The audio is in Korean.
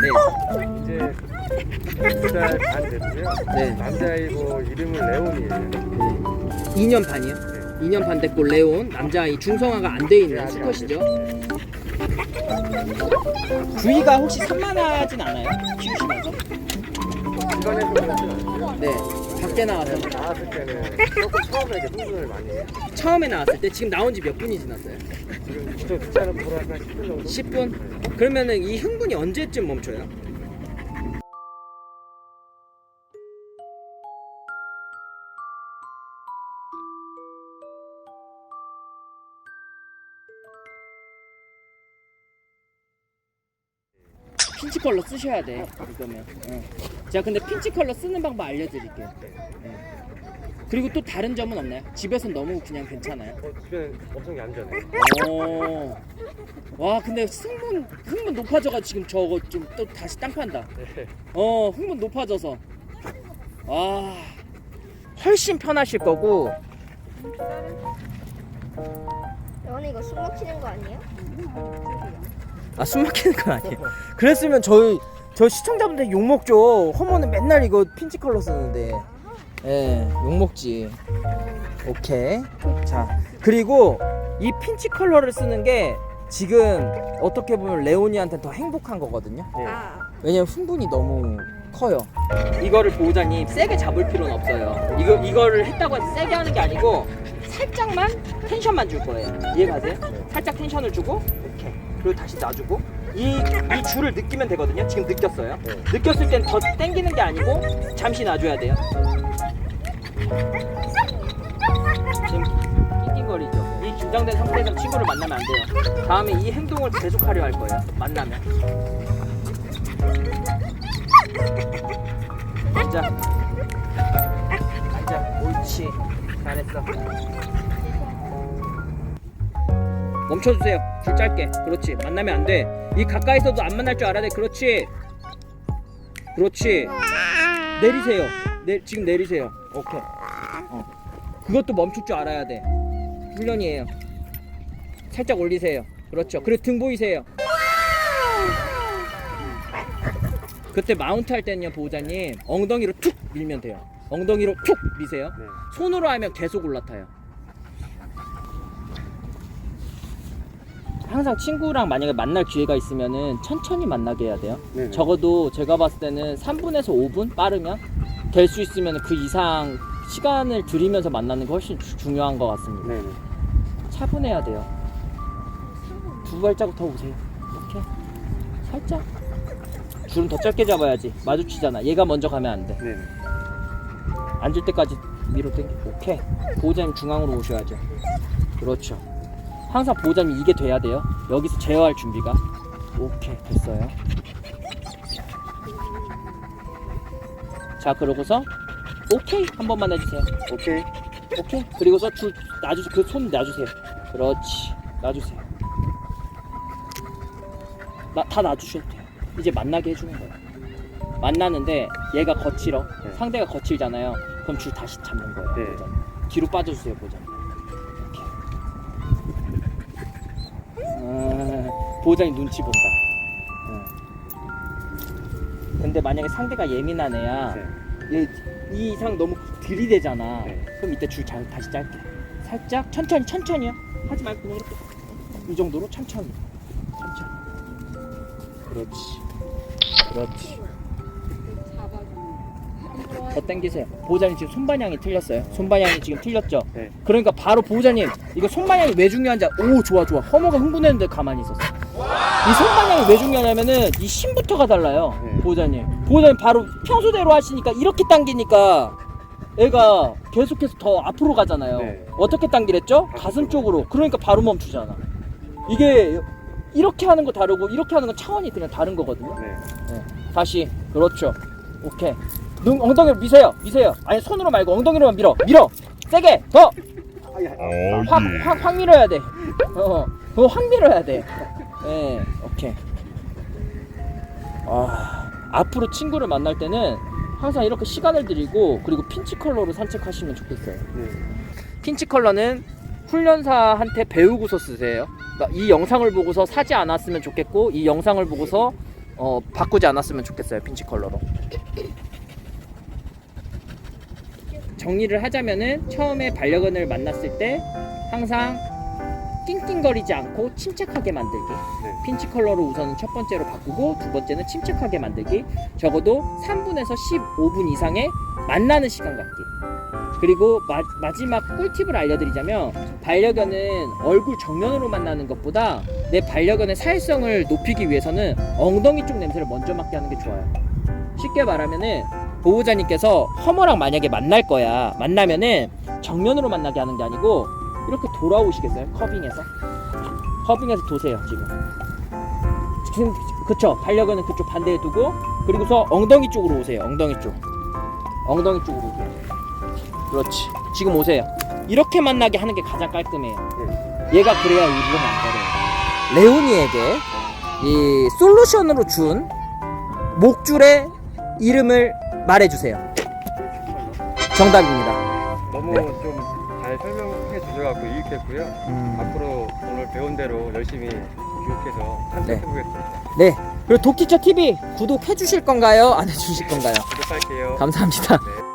네. 이제 두달 반 됐고요. 네. 남자이고 이름은 레온이에요. 2년 반이요? 2년 반 됐고 레온 남자아이 중성화가 안 돼 있는 수컷이죠. 됐어요. 주의가 혹시 산만하진 않아요? 키우시면서? 네. 밖에 나와서 나왔을 때는 조금 처음에 이제 흥분을 많이 해요. 처음에 나왔을 때 지금 나온 지 몇 분이 지났어요? 지금 저 뒷자는 보러 한 10분 정도? 10분? 그러면은 이 흥분이 언제쯤 멈춰요? 핀치 컬러 쓰셔야 돼 이거면 어. 제가 근데 핀치 컬러 쓰는 방법 알려드릴게요 예. 그리고 또 다른 점은 없나요? 집에서 너무 그냥 괜찮아요? 어, 주변 엄청 얌전해. 오. 와 근데 흥분 흥분 높아져가 지금 저거 좀 또 다시 땅 판다. 네. 어 흥분 높아져서 와 훨씬 편하실 거고 영원히 이거 숨 막히는 거 아니에요? 아숨 막히는 건 아니에요. 그랬으면 저희 저 시청자분들 욕 먹죠. 허모는 맨날 이거 핀치 컬러 쓰는데 예 욕 먹지. 오케이 자 그리고 이 핀치 컬러를 쓰는 게 지금 어떻게 보면 레오니한테 더 행복한 거거든요. 네. 아, 왜냐면 흥분이 너무 커요. 이거를 보호자님 세게 잡을 필요는 없어요. 이거 이거를 했다고 해서 세게 하는 게 아니고 살짝만 텐션만 줄 거예요. 이해 가세요? 살짝 텐션을 주고 이렇게 그리고 다시 놔주고 이, 이 줄을 느끼면 되거든요. 지금 느꼈어요. 네. 느꼈을 땐 더 당기는 게 아니고 잠시 놔줘야 돼요. 지금 낑낑거리죠. 이 긴장된 상태에서 친구를 만나면 안 돼요. 다음에 이 행동을 계속하려 할 거예요. 만나면. 앉아. 앉아. 옳지. 잘했어. 멈춰주세요. 줄 짧게. 그렇지. 만나면 안 돼. 이 가까이서도 안 만날 줄 알아야 돼. 그렇지. 그렇지. 내리세요. 내, 지금 내리세요. 오케이. 어. 그것도 멈출 줄 알아야 돼. 훈련이에요. 살짝 올리세요. 그렇죠. 그리고 등 보이세요. 그때 마운트 할 때는요, 보호자님 엉덩이로 툭 밀면 돼요. 엉덩이로 툭 미세요. 네. 손으로 하면 계속 올라타요. 항상 친구랑 만약에 만날 기회가 있으면은 천천히 만나게 해야 돼요. 네네. 적어도 제가 봤을 때는 3분에서 5분 빠르면 될 수 있으면 그 이상 시간을 들이면서 만나는 게 훨씬 주- 중요한 것 같습니다. 네네. 차분해야 돼요. 두 발자국 더 오세요. 이렇게 살짝. 줄은 더 짧게 잡아야지. 마주치잖아. 얘가 먼저 가면 안 돼. 네네. 앉을 때까지 위로 당기. 오케이. 보호자님 중앙으로 오셔야죠. 그렇죠. 항상 보호자님 이게 돼야 돼요. 여기서 제어할 준비가. 오케이 됐어요. 자 그러고서 오케이 한 번만 해주세요. 오케이. 오케이. 그리고서 줄 놔주세요. 그 손 놔주세요. 그렇지. 놔주세요. 나, 다 놔주셔도 돼요. 이제 만나게 해주는 거예요. 만나는데 얘가 거칠어. 네. 상대가 거칠잖아요. 그럼 줄 다시 잡는 거예요. 네. 보자님. 뒤로 빠져주세요, 보자 보호자님 눈치 본다. 응. 근데 만약에 상대가 예민한 애야, 네. 얘, 이 이상 너무 들이대잖아. 네. 그럼 이때 줄 잘, 다시 짧게. 살짝 천천히 천천히요. 하지 말고 그냥 이렇게 이 정도로 천천히. 천천히. 그렇지. 그렇지. 더 당기세요. 보호자님 지금 손반향이 틀렸어요. 손반향이 지금 틀렸죠. 네. 그러니까 바로 보호자님 이거 손반향이 왜 중요한지 알- 오 좋아 좋아. 허모가 흥분했는데 가만히 있었어. 이 손반향이 왜 중요하냐면은 이 힘부터가 달라요. 네. 보호자님. 보호자님 바로 평소대로 하시니까 이렇게 당기니까 애가 계속해서 더 앞으로 가잖아요. 네. 어떻게 당기랬죠? 가슴 쪽으로. 그러니까 바로 멈추잖아. 이게 이렇게 하는 거 다르고 이렇게 하는 건 차원이 그냥 다른 거거든요. 네. 네. 다시 그렇죠. 오케이. 눈 엉덩이로 미세요. 미세요. 아니 손으로 말고 엉덩이로만 밀어. 밀어. 세게 더. 확 확 확 밀어야 돼. 어. 그거 확 밀어야 돼. 네. 오케이. 아 앞으로 친구를 만날 때는 항상 이렇게 시간을 들이고 그리고 핀치 컬러로 산책하시면 좋겠어요. 네. 핀치 컬러는 훈련사한테 배우고서 쓰세요. 그러니까 이 영상을 보고서 사지 않았으면 좋겠고 이 영상을 보고서 어, 바꾸지 않았으면 좋겠어요. 핀치 컬러로. 정리를 하자면은 처음에 반려견을 만났을 때 항상 낑낑거리지 않고 침착하게 만들기. 네. 핀치 컬러로 우선 첫 번째로 바꾸고 두 번째는 침착하게 만들기. 적어도 3분에서 15분 이상의 만나는 시간 갖기. 그리고 마, 마지막 꿀팁을 알려드리자면 반려견은 얼굴 정면으로 만나는 것보다 내 반려견의 사회성을 높이기 위해서는 엉덩이 쪽 냄새를 먼저 맡게 하는 게 좋아요. 쉽게 말하면은 보호자님께서 허머랑 만약에 만날 거야. 만나면은 정면으로 만나게 하는 게 아니고 이렇게 돌아오시겠어요? 커빙해서 커빙해서 도세요 지금. 지금 그쵸 반려견은 그쪽 반대에 두고 그리고서 엉덩이 쪽으로 오세요. 엉덩이 쪽. 엉덩이 쪽으로 오세요. 그렇지. 지금 오세요. 이렇게 만나게 하는 게 가장 깔끔해요. 얘가 그래야 일부러 안 거려요. 레오니에게 이 솔루션으로 준 목줄의 이름을 말해주세요. 정답입니다. 너무 네. 주셔갖고 유익했고요. 앞으로 오늘 배운 대로 열심히 교육해서 산책해 보겠습니다. 네. 그리고 독티처 TV 구독해 주실 건가요? 안 해 주실 건가요? 구독할게요. 감사합니다. 네.